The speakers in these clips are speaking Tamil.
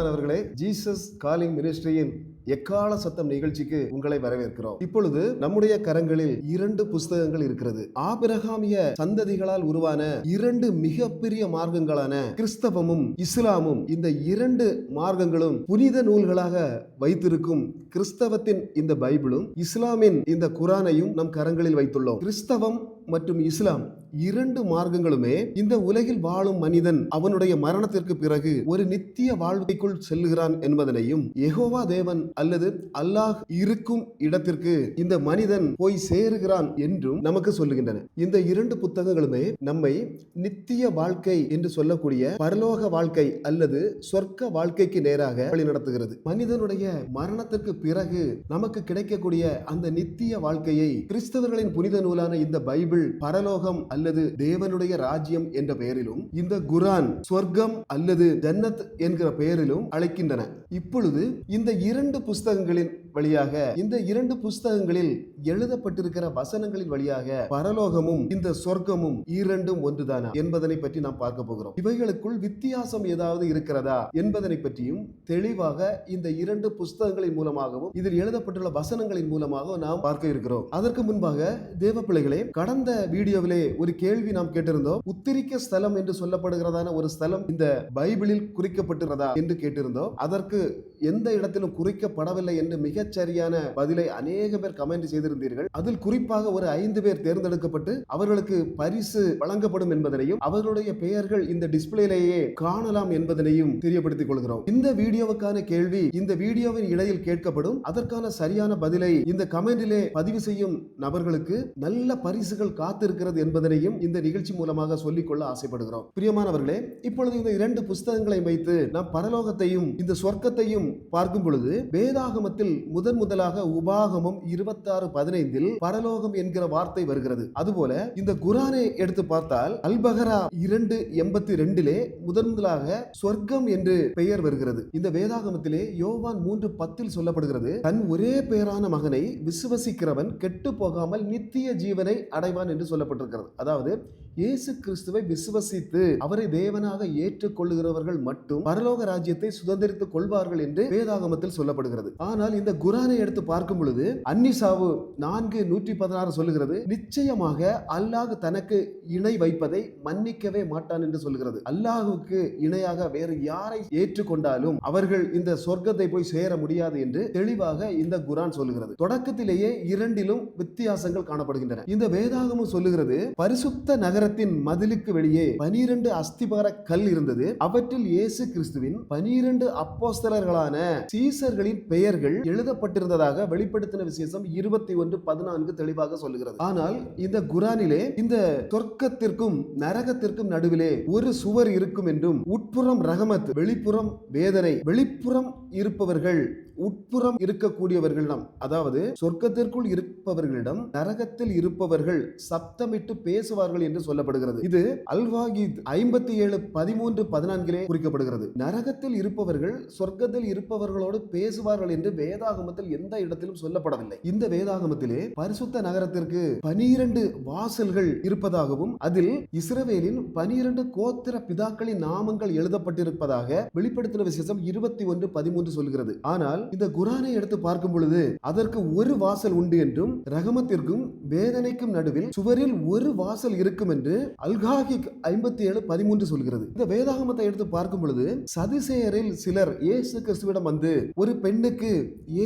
பிரியமானவர்களே ஜீசஸ் காலிங் மினிஸ்ட்ரியின் எக்கால சத்தம் நிகழ்ச்சிக்கு உங்களை வரவேற்கிறோம். இப்பொழுது நம்முடைய கரங்களில் இரண்டு புஸ்தகங்கள் இருக்கிறது. ஆபிரகாமிய சந்ததிகளால் உருவான இரண்டு மிகப்பெரிய மார்க்கங்களான கிறிஸ்தவமும் இஸ்லாமும் இந்த இரண்டு மார்க்கங்களும் புனித நூல்களாக வைத்திருக்கும் கிறிஸ்தவத்தின் இந்த பைபிளும் இஸ்லாமின் இந்த குரானையும் நம் கரங்களில் வைத்துள்ளோம். கிறிஸ்தவம் மற்றும் இஸ்லாம் இரண்டு மார்க்கங்களுமே இந்த உலகில் வாழும் மனிதன் அவனுடைய மரணத்திற்கு பிறகு ஒரு நித்திய வாழ்க்கைக்குள் செல்லுகிறான் என்பதனையும் எகோவா தேவன் அல்லது அல்லாஹ் இருக்கும் இடத்திற்கு இந்த மனிதன் போய் சேருகிறான் என்றும் நமக்கு சொல்லுகின்றன. இந்த இரண்டு புத்தகங்களுமே நம்மை நித்திய வாழ்க்கை என்று சொல்லக்கூடிய பரலோக வாழ்க்கை அல்லது சொர்க்க வாழ்க்கைக்கு நேராக வழி நடத்துகிறது. மனிதனுடைய மரணத்திற்கு பிறகு நமக்கு கிடைக்கக்கூடிய அந்த நித்திய வாழ்க்கையை கிறிஸ்தவர்களின் புனித நூலான இந்த பைபிள் பரலோகம் அல்லது தேவனுடைய ராஜ்யம் என்ற பெயரிலும் இந்த குரான் சொர்க்கம் அல்லது ஜன்னத் என்கிற பெயரிலும் அழைக்கின்றன. இப்பொழுது இந்த இரண்டு புஸ்தகங்களின் வழியாக இந்த இரண்டு புஸ்தகங்களில் எழுதப்பட்டிருக்கிற வசனங்களின் வழியாக பரலோகமும் இந்த சொர்க்கமும் இரண்டும் ஒன்றுதானா என்பதனை பற்றி நாம் பார்க்க போகிறோம். இவைகளுக்குள் வித்தியாசம் ஏதாவது இருக்கிறதா என்பதனை பற்றியும் தெளிவாக இந்த இரண்டு புஸ்தகங்களின் மூலமாகவும் இதில் எழுதப்பட்டுள்ள வசனங்களின் மூலமாக நாம் பார்க்க இருக்கிறோம். அதற்கு முன்பாக தேவ பிள்ளைகளே கடந்த வீடியோவிலே ஒரு கேள்வி நாம் கேட்டிருந்தோம். உத்திரிக்க ஸ்தலம் என்று சொல்லப்படுகிறதான ஒரு ஸ்தலம் இந்த பைபிளில் குறிக்கப்பட்டிருக்கிறதா என்று கேட்டிருந்தோம். அதற்கு எந்த இடத்திலும் குறிக்கப்படவில்லை என்று மிக மிகச்சரியான பதிலை அநேக பேர் கமெண்ட் செய்திருந்தீர்கள். அதில் குறிப்பாக ஒரு ஐந்து பேர் தேர்ந்தெடுக்கப்பட்டு அவர்களுக்கு பரிசு வழங்கப்படும் என்பதனையும் அவர்களுடைய பெயர்கள் இந்த டிஸ்பிளேலேயே காணலாம் என்பதனையும் தெரியப்படுத்திக் கொள்கிறோம். இந்த வீடியோவுக்கான கேள்வி இந்த வீடியோவின் இடையில் கேட்கப்படும் அதற்கான சரியான பதிலை இந்த கமெண்டிலே பதிவு செய்யும் நபர்களுக்கு நல்ல பரிசுகள் காத்திருக்கிறது என்பதனையும் இந்த நிகழ்ச்சி மூலமாக சொல்லிக்கொள்ள ஆசைப்படுகிறோம். பிரியமானவர்களே இப்பொழுது இந்த இரண்டு புஸ்தகங்களை வைத்து நாம் பரலோகத்தையும் இந்த சொர்க்கத்தையும் பார்க்கும் பொழுது வேதாகமத்தில் முதன் முதலாக உபாகமம் இருபத்தாறு பதினைந்தில் பரலோகம் என்கிற வார்த்தை வருகிறது. அதுபோல இந்த குரானை எடுத்து பார்த்தால் அல்பகரா இரண்டு எண்பத்தி ரெண்டிலே முதன் முதலாக சொர்க்கம் என்று பெயர் வருகிறது. இந்த வேதாகமத்திலே யோவான் மூன்று பத்தில் சொல்லப்படுகிறது தன் ஒரே பெயரான மகனை விசுவசிக்கிறவன் கெட்டு போகாமல் நித்திய ஜீவனை அடைவான் என்று சொல்லப்பட்டிருக்கிறது. அதாவது இயேசு கிறிஸ்துவை விசுவசித்து அவரை தேவனாக ஏற்றுக்கொள்ளுகிறவர்கள் மட்டும் பரலோக ராஜ்யத்தை சுதந்திரித்துக் கொள்வார்கள் என்று வேதாகமத்தில் சொல்லப்படுகிறது. ஆனால் இந்த குரானை எடுத்து பார்க்கும் பொழுது அன்னிசாவு நான்கு நூற்றி பதினாறு சொல்லுகிறது நிச்சயமாக அல்லாஹ் தனக்கு இணை வைப்பதை மன்னிக்கவே மாட்டான் என்று சொல்லுகிறது. அல்லாஹுக்கு இணையாக வேறு யாரை ஏற்றுக்கொண்டாலும் அவர்கள் இந்த சொர்க்கத்தை போய் சேர முடியாது என்று தெளிவாக இந்த குரான் சொல்லுகிறது. தொடக்கத்திலேயே இரண்டிலும் வித்தியாசங்கள் காணப்படுகின்றன. இந்த வேதாகமும் சொல்லுகிறது பரிசுத்த நகரத்தின் மதிலுக்கு வெளியே பனிரெண்டு அஸ்திபார கல் இருந்தது. அவற்றில் இயேசு கிறிஸ்துவின் பனிரெண்டு அப்போஸ்தலர்களான சீசர்களின் பெயர்கள் எழுதப்பட்டிருந்ததாக வெளிப்படுத்தின விசேஷம் இருபத்தி ஒன்று பதினான்கு தெளிவாக சொல்லுகிறது. ஆனால் இந்த குரானிலே இந்த சொர்க்கத்திற்கும் நரகத்திற்கும் நடுவிலே ஒரு சுவர் இருக்கும் என்றும் உட்புறம் ரகமத் வெளிப்புறம் வேதனை வெளிப்புறம் இருப்பவர்கள் உட்புறம் இருக்கக்கூடியவர்களிடம் அதாவது சொர்க்கத்திற்குள் இருப்பவர்களிடம் நரகத்தில் இருப்பவர்கள் சப்தமிட்டு பேசுவார்கள் என்று சொல்லப்படுகிறது. இது அல்வாகித் ஐம்பத்தி ஏழு பதிமூன்று பதினான்கிலே குறிக்கப்படுகிறது. நரகத்தில் இருப்பவர்கள் சொர்க்கத்தில் இருப்பவர்களோடு பேசுவார்கள் என்று வேதாகமத்தில் எந்த இடத்திலும் சொல்லப்படவில்லை. இந்த வேதாகமத்திலே பரிசுத்த நகரத்திற்கு பனிரெண்டு வாசல்கள் இருப்பதாகவும் அதில் இஸ்ரவேலின் பனிரெண்டு கோத்திர பிதாக்களின் நாமங்கள் எழுதப்பட்டிருப்பதாக வெளிப்படுத்தின விசேஷம் இருபத்தி ஒன்று பதிமூன்று சொல்கிறது. ஆனால் இந்த குரானை எடுத்து பார்க்கும் பொழுது அதற்கு ஒரு வாசல் உண்டு என்றும் ரகமத்திற்கும் வேதனைக்கும் நடுவில் சுவரில் ஒரு வாசல் இருக்கும் என்று அல்காஹிக் ஐம்பத்தி ஏழு பதிமூன்று சொல்கிறது. இந்த வேதாகமத்தை எடுத்து பார்க்கும் பொழுது சதிசேயரில் சிலர் இயேசு கிறிஸ்துவிடம் வந்து ஒரு பெண்ணுக்கு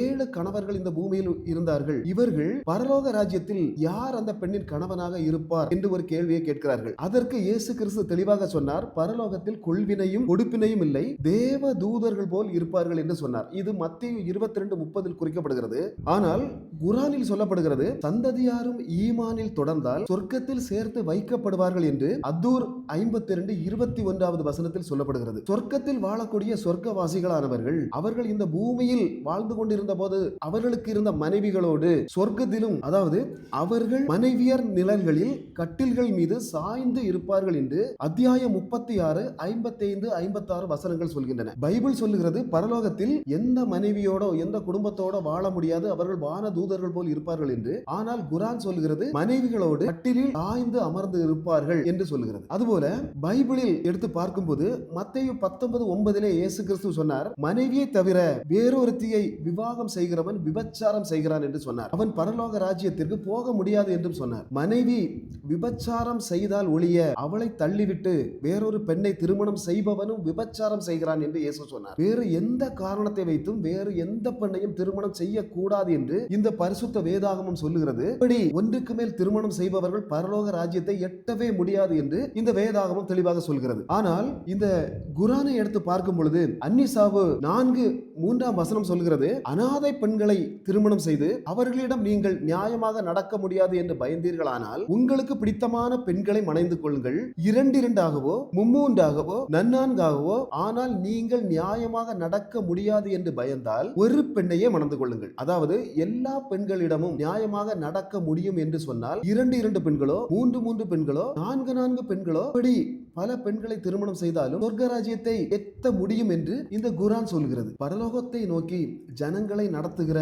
ஏழு கணவர்கள் இந்த பூமியில் இருந்தார்கள். இவர்கள் பரலோக ராஜ்யத்தில் யார் அந்த பெண்ணின் கணவனாக இருப்பார் என்று ஒரு கேள்வியை கேட்கிறார்கள். அதற்கு இயேசு கிறிஸ்து தெளிவாக சொன்னார் பரலோகத்தில் கொள்வினையும் கொடுப்பினையும் இல்லை தேவ தூதர்கள் போல் இருப்பார்கள் என்று சொன்னார். இது மத்திய இருபத்தி ரெண்டு முப்பதில் குறிக்கப்படுகிறது. ஆனால் குரானில் சொல்லப்படுகிறது சந்ததியாரும் ஈமானில் தொடர்ந்தால் சொர்க்கத்தில் சேர்த்து வைக்க வைக்கப்படுவார்கள் என்று அத்தூர் ஐம்பத்தி இரண்டு இருபத்தி ஒன்றாவது வசனத்தில் சொல்லப்படுகிறது. சொர்க்கத்தில் வாழக்கூடிய சொர்க்கவாசிகளானவர்கள் அவர்கள் இந்த பூமியில் வாழ்ந்து கொண்டிருந்த போது அவர்களுக்கு இருந்த மனைவிகளோடு சொர்க்கத்திலும் அதாவது அவர்கள் மனைவியர் நிழல்களில் கட்டில்கள் மீது சாய்ந்து இருப்பார்கள் என்று அத்தியாயம் முப்பத்தி ஆறு ஐம்பத்தி ஐந்து ஐம்பத்தி ஆறு வசனங்கள் சொல்கின்றன. பைபிள் சொல்லுகிறது பரலோகத்தில் எந்த மனைவியோட எந்த குடும்பத்தோட வாழ முடியாது அவர்கள் வான தூதர்கள் போல் இருப்பார்கள் என்று. ஆனால் குரான் சொல்லுகிறது மனைவிகளோடு கட்டிலில் சாய்ந்து அமர்ந்து இருப்பார்கள் என்று சொல்லுகிறது. அதுபோல பைபிளில் எடுத்து பார்க்கும்போது மத்தையு பத்தொன்பது ஒன்பதிலே இயேசு கிறிஸ்து சொன்னார் மனைவியை தவிர வேறொருத்தியை விவாகம் செய்கிறவன் விபச்சாரம் செய்கிறான் என்று சொன்னார். அவன் பரலோக ராஜ்யத்திற்கு போக முடியாது என்றும் சொன்னார். மனைவி விபச்சாரம் செய்தால் ஒழிய அவளை தள்ளிவிட்டு வேறொரு பெண்ணை திருமணம் செய்பவனும் விபச்சாரம் செய்கிறான் என்று இயேசு சொன்னார். வேறு எந்த காரணத்தை வைத்தும் வேறு எந்த பெண்ணையும் திருமணம் செய்யக்கூடாது என்று இந்த பரிசுத்த வேதாகமம் சொல்லுகிறது. இப்படி ஒன்றுக்கு மேல் திருமணம் செய்பவர்கள் பரலோக ராஜ்யத்தை எட்டு எட்டவே முடியாது என்று இந்த வேதாகமம் தெளிவாக சொல்கிறது. ஆனால் இந்த குரானை எடுத்து பார்க்கும் பொழுது அன்னிசாவு நான்கு மூன்றாம் வசனம் சொல்கிறது அனாதை பெண்களை திருமணம் செய்து அவர்களிடம் நீங்கள் நியாயமாக நடக்க முடியாது என்று பயந்தீர்களானால் உங்களுக்கு பிடித்தமான பெண்களை மணைந்து கொள்ளுங்கள். இரண்டு இரண்டாகவோ மும்மூன்றாகவோ நன்னான்காகவோ ஆனால் நீங்கள் நியாயமாக நடக்க முடியாது என்று பயந்தால் ஒரு பெண்ணையே மணந்து கொள்ளுங்கள். அதாவது எல்லா பெண்களிடமும் நியாயமாக நடக்க முடியும் என்று சொன்னால் இரண்டு இரண்டு பெண்களோ மூன்று மூன்று பெண்களோ நான்கு நான்கு பெண்களோ இப்படி பல பெண்களை திருமணம் செய்தாலும் சொர்க்க ராஜ்யத்தை எத்த முடியும் என்று இந்த குரான் சொல்கிறது. பரலோகத்தை நோக்கி ஜனங்களை நடத்துகிற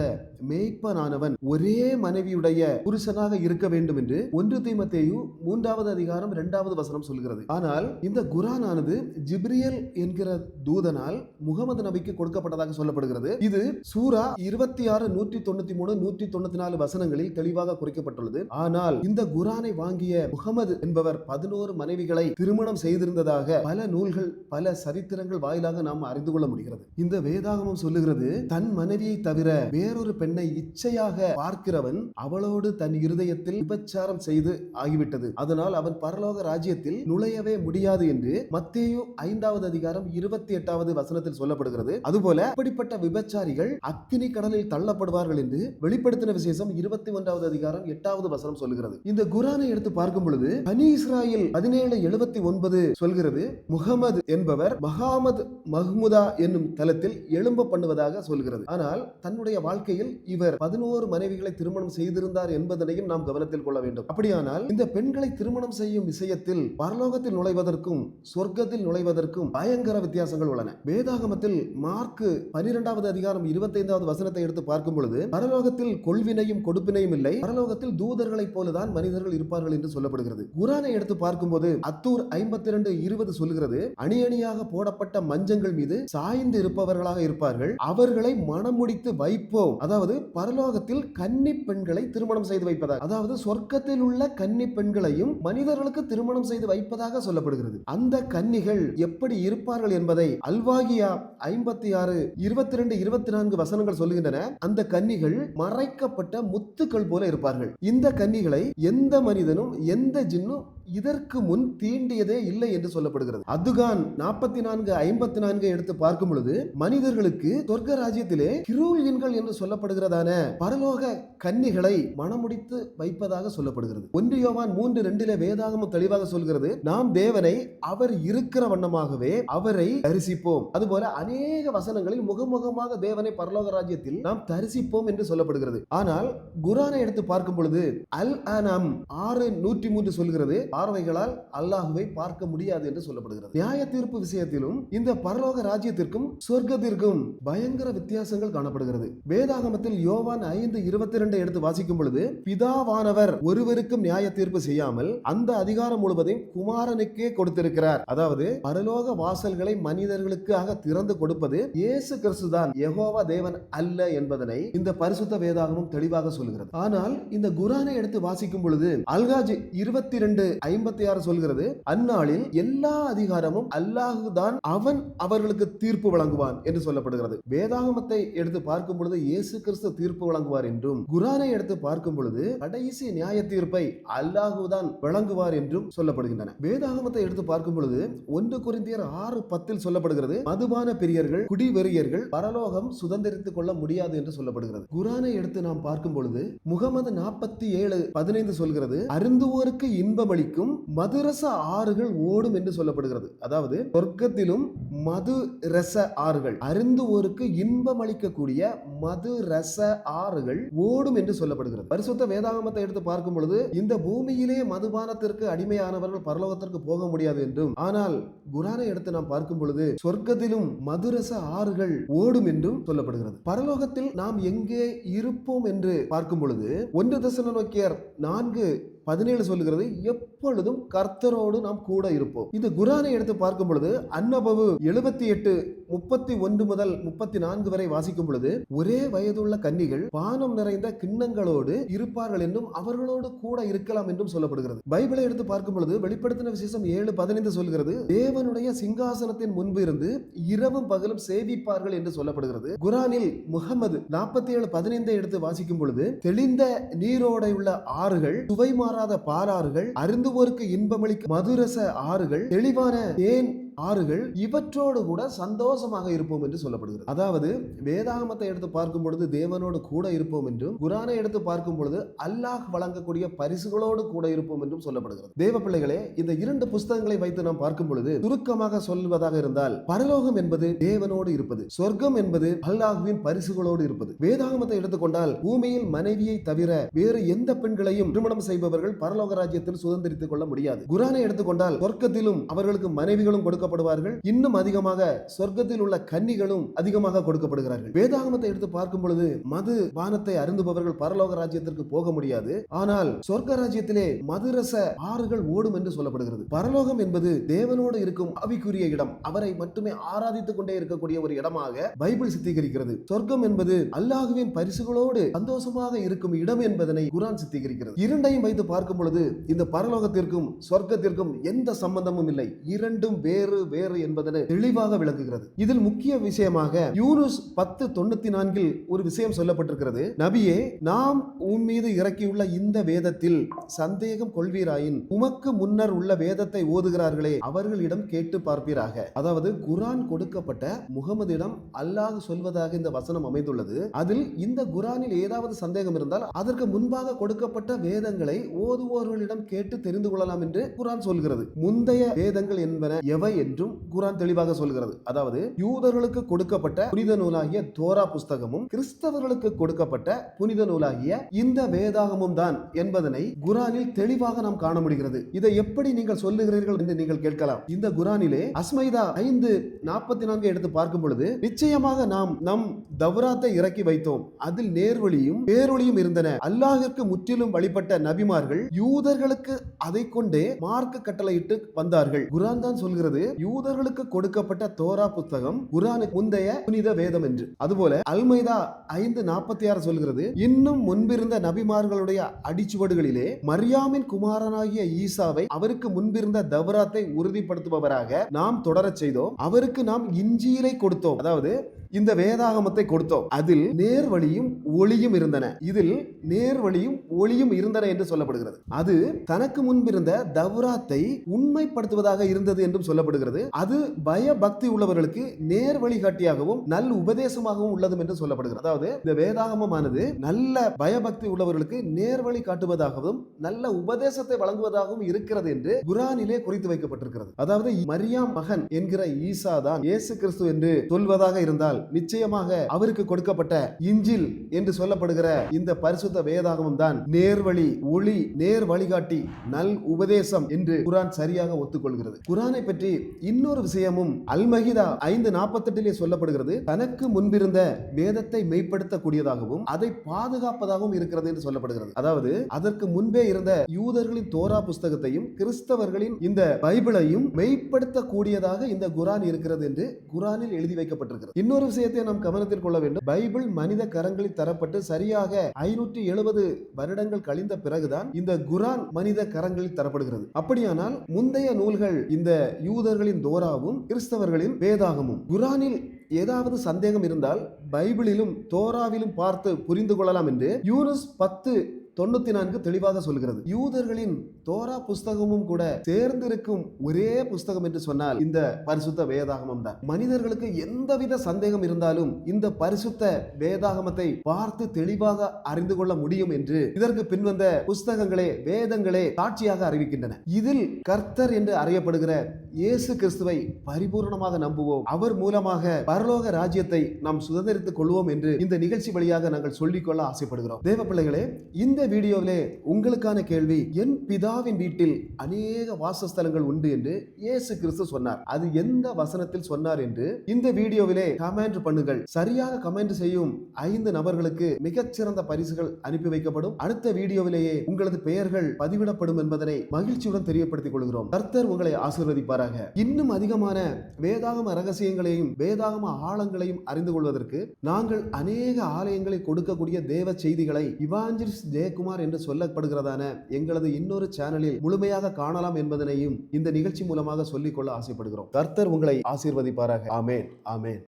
மேய்ப்பனானவன் ஒரே மனைவியுடைய புருஷனாக இருக்க வேண்டும் என்று ஒன்று தீமத்தேயு மூன்றாவது அதிகாரம் இரண்டாவது வசனம் சொல்கிறது. ஆனால் இந்த குரான் ஆனது ஜிப்ரியல் என்கிற தூதனால் முகமது நபிக்கு கொடுக்கப்பட்டதாக சொல்லப்படுகிறது. இது சூரா இருபத்தி ஆறு நூற்றி தொண்ணூத்தி மூணு நூற்றி தொண்ணூத்தி நாலு வசனங்களில் தெளிவாக குறிக்கப்பட்டுள்ளது. ஆனால் இந்த குரானை வாங்கிய முகமது என்பவர் பதினோரு மனைவிகளை திருமணம் செய்திருந்ததாக பல நூல்கள் பல சரித்திரங்கள் வாயிலாக நாம் அறிந்து கொள்ள முடிகிறது. இந்த வேதாகமம் சொல்லுகிறது தன் மனைவியை தவிர வேறொரு பெண்ணை இச்சையாக பார்க்கிறவன் அவளோடு தன் இருதயத்தில் விபச்சாரம் செய்து ஆகிவிட்டது. அதனால் அவன் பரலோக ராஜ்யத்தில் நுழையவே முடியாது என்று மத்தேயு ஐந்தாவது அதிகாரம் இருபத்தி எட்டாவது வசனத்தில் சொல்லப்படுகிறது. அதுபோல அப்படிப்பட்ட விபச்சாரிகள் அக்கினி கடலில் தள்ளப்படுவார்கள் என்று வெளிப்படுத்தின விசேஷம் இருபத்தி ஒன்றாவது அதிகாரம் எட்டாவது வசனம் சொல்லுகிறது. இந்த குரானை எடுத்து பார்க்கும் பொழுது பனி இஸ்ராயில் பதினேழு எழுபத்தி ஒன்பது சொல்கிறது முகமது என்பவர் மகாமது மஹ்முதா என்னும் தலத்தில் எழும்ப பண்ணுவதாக சொல்கிறது. ஆனால் தன்னுடைய வாழ்க்கையில் இவர் பதினோரு மனைவிகளை திருமணம் செய்திருந்தார் என்பதனையும் நாம் கவனத்தில் கொள்ள வேண்டும். அப்படியானால் இந்த பெண்களை திருமணம் செய்யும் விஷயத்தில் பரலோகத்தில் நுழைவதற்கும் சொர்க்கத்தில் நுழைவதற்கும் பயங்கர வித்தியாசங்கள் உள்ளன. வேதாகமத்தில் மார்க்கு பனிரெண்டாவது அதிகாரம் இருபத்தைந்தாவது வசனத்தை எடுத்து பார்க்கும் பொழுது பரலோகத்தில் கொள்வினையும் கொடுப்பினையும் இல்லை பரலோகத்தில் தூதர்களைப் போலதான் மனிதர்கள் இருப்பார்கள் என்று சொல்லப்படுகிறது. குரானை எடுத்து பார்க்கும்போது அத்தூர் ஐம்பத்தி ரெண்டு இருபது சொல்கிறது அணி அணியாக போடப்பட்ட மஞ்சங்கள் மீது சாய்ந்து இருப்பவர்களாக இருப்பார்கள். அவர்களை மனம் முடித்து வைப்போம். அதாவது பரலோகத்தில் கன்னி பெண்களை திருமணம் செய்து வைப்பதாக அதாவது சொர்க்கத்தில் உள்ள கன்னி பெண்களையும் மனிதர்களுக்கு திருமணம் செய்து வைப்பதாக சொல்லப்படுகிறது. அந்த கன்னிகள் எப்படி இருப்பார்கள் என்பதை அல்வாகியா ஐம்பத்தி ஆறு இருபத்தி ரெண்டு இருபத்தி நான்கு வசனங்கள் சொல்லுகின்றன. அந்த கன்னிகள் மறைக்கப்பட்ட முத்துக்கள் போல இருப்பார்கள். இந்த கன்னிகளை எந்த மனிதனும் எந்த ஜின்னும் இதற்கு முன் தீண்டியதே இல்லை என்று சொல்லப்படுகிறது. அதுகான் நாற்பத்தி நான்கு ஐம்பத்தி நான்கு எடுத்து பார்க்கும் பொழுது மனிதர்களுக்கு சொர்க்க ராஜ்யத்திலே கிரூல்யன்கள் என்று சொல்லப்படுகிறதான பரலோக கன்னிகளை மனமுடித்து வைப்பதாக சொல்லப்படுகிறது. ஒன்று யோவான் மூன்று ரெண்டிலே வேதாகமும் தெளிவாக சொல்கிறது நாம் தேவனை அவர் இருக்கிற வண்ணமாகவே அவரை தரிசிப்போம். அதுபோல அநேக வசனங்களில் முகமுகமாக தேவனை பரலோக ராஜ்யத்தில் நாம் தரிசிப்போம் என்று சொல்லப்படுகிறது. ஆனால் குரானை எடுத்து பார்க்கும் பொழுது அல் அனம் ஆறு நூற்றி மூன்று சொல்கிறது பார்வைகளால் அல்லாஹுவை பார்க்க பார்க்க முடியாது என்று சொல்லப்படுகிறது. நியாய தீர்ப்பு விஷயத்திலும் இந்த பரலோக ராஜ்யத்திற்கும் சொர்க்கத்திற்கும் பயங்கர வித்தியாசங்கள் காணப்படுகிறது. வேதாகமத்தில் யோவான் ஐந்து இருபத்தி ரெண்டை எடுத்து வாசிக்கும் பொழுது பிதாவானவர் ஒருவருக்கும் நியாய தீர்ப்பு செய்யாமல் அந்த அதிகாரம் முழுவதையும் குமாரனுக்கே கொடுத்திருக்கிறார். அதாவது பரலோக வாசல்களை மனிதர்களுக்காக திறந்து கொடுப்பது இயேசு கிறிஸ்துதான் யகோவா தேவன் அல்ல என்பதனை இந்த பரிசுத்த வேதாகமும் தெளிவாக சொல்கிறது. ஆனால் இந்த குரானை எடுத்து வாசிக்கும் பொழுது அல்காஜ் இருபத்தி ரெண்டு ஐம்பத்தி ஆறு சொல்கிறது அந்நாளில் நாளில் எல்லா அதிகாரமும் அல்லாஹு தான் அவன் அவர்களுக்கு தீர்ப்பு வழங்குவான் என்று சொல்லப்படுகிறது. வேதாகமத்தை எடுத்து பார்க்கும் பொழுது இயேசு கிறிஸ்து தீர்ப்பு வழங்குவார் என்றும் குரானை எடுத்து பார்க்கும் பொழுது கடைசி நியாய தீர்ப்பை அல்லாஹு தான் வழங்குவார் என்றும் சொல்லப்படுகின்றன. வேதாகமத்தை எடுத்து பார்க்கும் பொழுது ஒன்று குறிந்தியர் ஆறு பத்தில் சொல்லப்படுகிறது மதுபான பெரியர்கள் குடிவெறியர்கள் பரலோகம் சுதந்திரித்துக் கொள்ள முடியாது என்று சொல்லப்படுகிறது. குரானை எடுத்து நாம் பார்க்கும் பொழுது முகமது நாற்பத்தி ஏழு பதினைந்து சொல்கிறது அருந்துவோருக்கு இன்பமளிக்கும் மதுரச ஆறுகள் ஓடும் என்று சொல்லப்படுகிறது. அதாவது சொர்க்கத்திலும் மது ரச ஆறுகள் அருந்துவோருக்கு இன்பம் அளிக்கக்கூடிய மது ரச ஆறுகள் ஓடும் என்று சொல்லப்படுகிறது. பரிசுத்த வேதாகமத்தை எடுத்து பார்க்கும் பொழுது இந்த பூமியிலே மதுபானத்திற்கு அடிமையானவர்கள் பரலோகத்திற்கு போக முடியாது என்றும் ஆனால் குரானை எடுத்து நாம் பார்க்கும் பொழுது சொர்க்கத்திலும் மதுரச ஆறுகள் ஓடும் என்றும் சொல்லப்படுகிறது. பரலோகத்தில் நாம் எங்கே இருப்போம் என்று பார்க்கும் பொழுது ஒன்று தசனோக்கியர் நான்கு பதினேழு சொல்லுகிறது எப்பொழுதும் கர்த்தரோடு நாம் கூட இருப்போம். இது குரானை எடுத்து பார்க்கும் பொழுது அன்னபவு எழுபத்தி எட்டு முப்பத்தி ஒன்று முதல் முப்பத்தி நான்கு வரை வாசிக்கும் பொழுது ஒரே வயதுள்ள கன்னிகள் பானம் நிறைந்த கிண்ணங்களோடு இருப்பார்கள் என்றும் அவர்களோடு கூட இருக்கலாம் என்றும் சொல்லப்படுகிறது. பைபிளை எடுத்து பார்க்கும் பொழுது வெளிப்படுத்தின விசேஷம் ஏழு பதினைந்து சொல்கிறது தேவனுடைய சிங்காசனத்தின் முன்பு இருந்து இரவும் பகலும் சேவிப்பார்கள் என்று சொல்லப்படுகிறது. குரானில் முகமது நாற்பத்தி ஏழு பதினைந்தை எடுத்து வாசிக்கும் பொழுது தெளிந்த நீரோடையுள்ள ஆறுகள் சுவைமா மாறாத பாலாறுகள் அருந்துவோருக்கு இன்பமளிக்கும் மதுரச ஆறுகள் தெளிவான தேன் ஆறுகள் இவற்றோடு கூட சந்தோஷமாக இருப்போம் என்று சொல்லப்படுகிறது. அதாவது வேதாகமத்தை எடுத்து பார்க்கும் பொழுது தேவனோடு கூட இருப்போம் என்றும் குரானை எடுத்து பார்க்கும் பொழுது அல்லாஹ் வழங்கக்கூடிய பரிசுகளோடு கூட இருப்போம் என்றும் சொல்லப்படுகிறது. தேவ பிள்ளைகளே இந்த இரண்டு புஸ்தகங்களை வைத்து நாம் பார்க்கும் பொழுது சுருக்கமாக சொல்வதாக இருந்தால் பரலோகம் என்பது தேவனோடு இருப்பது சொர்க்கம் என்பது அல்லாஹுவின் பரிசுகளோடு இருப்பது. வேதாகமத்தை எடுத்துக்கொண்டால் பூமியில் மனைவியை தவிர வேறு எந்த பெண்களையும் திருமணம் செய்பவர்கள் பரலோக ராஜ்யத்தில் சுதந்திரித்துக் கொள்ள முடியாது. குரானை எடுத்துக்கொண்டால் சொர்க்கத்திலும் அவர்களுக்கு மனைவிகளும் கொடுக்கப்படுவார்கள். இன்னும் அதிகமாக சொர்க்கத்தில் உள்ள கன்னிகளும் அதிகமாக கொடுக்கப்படுகிறார்கள். வேதாகமத்தை எடுத்து பார்க்கும் பொழுது மது பானத்தை அருந்துபவர்கள் பரலோக ராஜ்யத்திற்கு போக முடியாது. ஆனால் சொர்க்க ராஜ்யத்திலே மதுரச ஆறுகள் ஓடும் என்று சொல்லப்படுகிறது. பரலோகம் என்பது தேவனோடு இருக்கும் அவிக்குரிய இடம். அவரை மட்டுமே ஆராதித்துக் கொண்டே இருக்கக்கூடிய ஒரு இடமாக பைபிள் சித்தீகரிக்கிறது. சொர்க்கம் என்பது அல்லாஹுவின் பரிசுகளோடு சந்தோஷமாக இருக்கும் இடம் என்பதனை குரான் சித்தீகரிக்கிறது. இரண்டையும் வைத்து பார்க்கும் பொழுது இந்த பரலோகத்திற்கும் சொர்க்கத்திற்கும் எந்த சம்பந்தமும் இல்லை. இரண்டும் வேறு வேறு வேறு என்பதனை தெளிவாக விளங்குகிறது இதில் முக்கிய விஷயமாக யூனுஸ் பத்து தொண்ணூத்தி நான்கில் ஒரு விஷயம் சொல்லப்பட்டிருக்கிறது. நபியே நாம் உன் மீது இறக்கியுள்ள இந்த வேதத்தில் சந்தேகம் கொள்வீராயின் உமக்கு முன்னர் உள்ள வேதத்தை ஓதுகிறார்களே அவர்களிடம் கேட்டு பார்ப்பீராக. அதாவது குரான் கொடுக்கப்பட்ட முகமதிடம் அல்லாஹ் சொல்வதாக இந்த வசனம் அமைந்துள்ளது. அதில் இந்த குரானில் ஏதாவது சந்தேகம் இருந்தால் அதற்கு முன்பாக கொடுக்கப்பட்ட வேதங்களை ஓதுவோர்களிடம் கேட்டு தெரிந்து கொள்ளலாம் என்று குரான் சொல்கிறது. முந்தைய வேதங்கள் என்பன எவை என்றும் குரான் தெளிவாக சொல்கிறது. அதாவது யூதர்களுக்கு கொடுக்கப்பட்ட புனித நூலாகிய தோரா புஸ்தகமும் கிறிஸ்தவர்களுக்கு கொடுக்கப்பட்ட புனித நூலாகிய இந்த வேதாகமும் தான் என்பதனை குரானில் தெளிவாக நாம் காண முடிகிறது. இதை எப்படி நீங்கள் சொல்லுகிறீர்கள் என்று நீங்கள் கேட்கலாம். இந்த குரானிலே அஸ்மைதா ஐந்து நாற்பத்தி நான்கு எடுத்து பார்க்கும் பொழுது நிச்சயமாக நாம் நம் தவராத்தை இறக்கி வைத்தோம். அதில் நேர்வழியும் பேரொழியும் இருந்தன. அல்லாஹிற்கு முற்றிலும் வழிபட்ட நபிமார்கள் யூதர்களுக்கு அதை கொண்டே மார்க்க கட்டளையிட்டு வந்தார்கள். குரான் தான் சொல்கிறது யூதர்களுக்கு கொடுக்கப்பட்ட தோரா புத்தகம் குரானுக்கு முந்தைய புனித வேதம் என்று. அதுபோல அல்மைதா ஐந்து நாற்பத்தி ஆறு சொல்கிறது இன்னும் முன்பிருந்த நபிமார்களுடைய அடிச்சுவடுகளிலே மரியாமின் குமாரனாகிய ஈசாவை அவருக்கு முன்பிருந்த தவராத்தை உறுதிப்படுத்துபவராக நாம் தொடரச் செய்தோம். அவருக்கு நாம் இஞ்சியிலை கொடுத்தோம். அதாவது இந்த வேதாகமத்தை கொடுத்தோம். அதில் நேர்வழியும் ஒளியும் இருந்தன. இதில் நேர்வழியும் ஒளியும் இருந்தன என்று சொல்லப்படுகிறது. அது தனக்கு முன்பிருந்த தவ்ராத்தை உண்மைப்படுத்துவதாக இருந்தது என்றும் சொல்லப்படுகிறது. அது பய பக்தி உள்ளவர்களுக்கு நேர் வழிகாட்டியாகவும் நல் உபதேசமாகவும் உள்ளது என்று சொல்லப்படுகிறது. அதாவது இந்த வேதாகமமானது நல்ல பயபக்தி உள்ளவர்களுக்கு நேர் வழி காட்டுவதாகவும் நல்ல உபதேசத்தை வழங்குவதாகவும் இருக்கிறது என்று குரானிலே குறித்து வைக்கப்பட்டிருக்கிறது. அதாவது மரியாம் மகன் என்கிற ஈசா தான் இயேசு கிறிஸ்து என்று சொல்வதாக இருந்தால் நிச்சயமாக அவருக்கு கொடுக்கப்பட்ட இஞ்சில் என்று சொல்லப்படுகிற இந்த பரிசுத்த வேதாகமம் தான் நேர்வழி ஒளி நேர் வழிகாட்டி நல் உபதேசம் என்று குரான் சரியாக ஒத்துக்கொள்கிறது. குரானை பற்றி இன்னொரு விஷயமும் அல்மஹிதா ஐந்து நாற்பத்தெட்டிலே சொல்லப்படுகிறது. தனக்கு முன்பிருந்த வேதத்தை மெய்ப்படுத்தக்கூடியதாகவும் அதை பாதுகாப்பதாகவும் இருக்கிறது என்று சொல்லப்படுகிறது. அதாவது அதற்கு முன்பே இருந்த யூதர்களின் தோரா புஸ்தகத்தையும் கிறிஸ்தவர்களின் இந்த பைபிளையும் மெய்ப்படுத்தக்கூடியதாக இந்த குரான் இருக்கிறது என்று குரானில் எழுதி வைக்கப்பட்டிருக்கிறது. இன்னொரு விஷயத்தை நாம் கவனத்தில் கொள்ள வேண்டும். பைபிள் மனித கரங்களில் தரப்பட்டு சரியாக ஐநூற்றி எழுபது வருடங்கள் கழிந்த பிறகுதான் இந்த குரான் மனித கரங்களில் தரப்படுகிறது. அப்படியானால் முந்தைய நூல்கள் இந்த யூதர்களின் தோராவும் கிறிஸ்தவர்களின் வேதாகமும். குரானில் ஏதாவது சந்தேகம் இருந்தால் பைபிளிலும் தோராவிலும் பார்த்து புரிந்து கொள்ளலாம் என்று யூனஸ் பத்து தொண்ணூத்தி நான்கு தெளிவாக சொல்கிறது. யூதர்களின் தோரா புஸ்தகமும் கூட சேர்ந்திருக்கும் ஒரே புஸ்தகம் என்று சொன்னால் இந்த பரிசுத்த வேதாகமம் தான். மனிதர்களுக்கு எந்தவித சந்தேகம் இருந்தாலும் இந்த பரிசுத்த வேதாகமத்தை பார்த்து தெளிவாக அறிந்து கொள்ள முடியும் என்று இதற்கு பின்வந்த புஸ்தகங்களே வேதங்களே சாட்சியாக அறிவிக்கின்றன. இதில் கர்த்தர் என்று அறியப்படுகிற இயேசு கிறிஸ்துவை பரிபூர்ணமாக நம்புவோம். அவர் மூலமாக பரலோக ராஜ்யத்தை நாம் சுதந்திரித்துக் கொள்வோம் என்று இந்த நிகழ்ச்சி வழியாக நாங்கள் சொல்லிக்கொள்ள ஆசைப்படுகிறோம். தேவ பிள்ளைகளே இந்த இந்த வீடியோவிலே உங்களுக்கான கேள்வி என் பிதாவின் வீட்டில் அநேக வாசஸ்தலங்கள் உண்டு என்று இயேசு கிறிஸ்து சொன்னார். அது எந்த வசனத்தில் சொன்னார் என்று இந்த வீடியோவிலே கமெண்ட் பண்ணுங்கள். சரியாக கமெண்ட் செய்யும் ஐந்து நபர்களுக்கு மிகச்சிறந்த பரிசுகள் அனுப்பி வைக்கப்படும். அடுத்த வீடியோவிலேயே உங்களது பெயர்கள் பதிவிடப்படும் என்பதனை மகிழ்ச்சியுடன் தெரியப்படுத்திக் கொள்கிறோம். கர்த்தர் உங்களை ஆசீர்வதிப்பாராக. இன்னும் அதிகமான வேதாகம ரகசியங்களையும் வேதாகம ஆழங்களையும் அறிந்து கொள்வதற்கு நாங்கள் அநேக ஆலயங்களை கொடுக்கக்கூடிய தேவ செய்திகளை இவாஞ்சலிஸ்ட் ஜெயக்குமார் என்று சொல்லப்படுகிறதான எங்களது இன்னொரு சேனலில் முழுமையாக காணலாம் என்பதனையும் இந்த நிகழ்ச்சி மூலமாக சொல்லிக்கொள்ள ஆசைப்படுகிறோம். கர்த்தர் உங்களை ஆசீர்வதிப்பாராக. ஆமேன். ஆமேன்.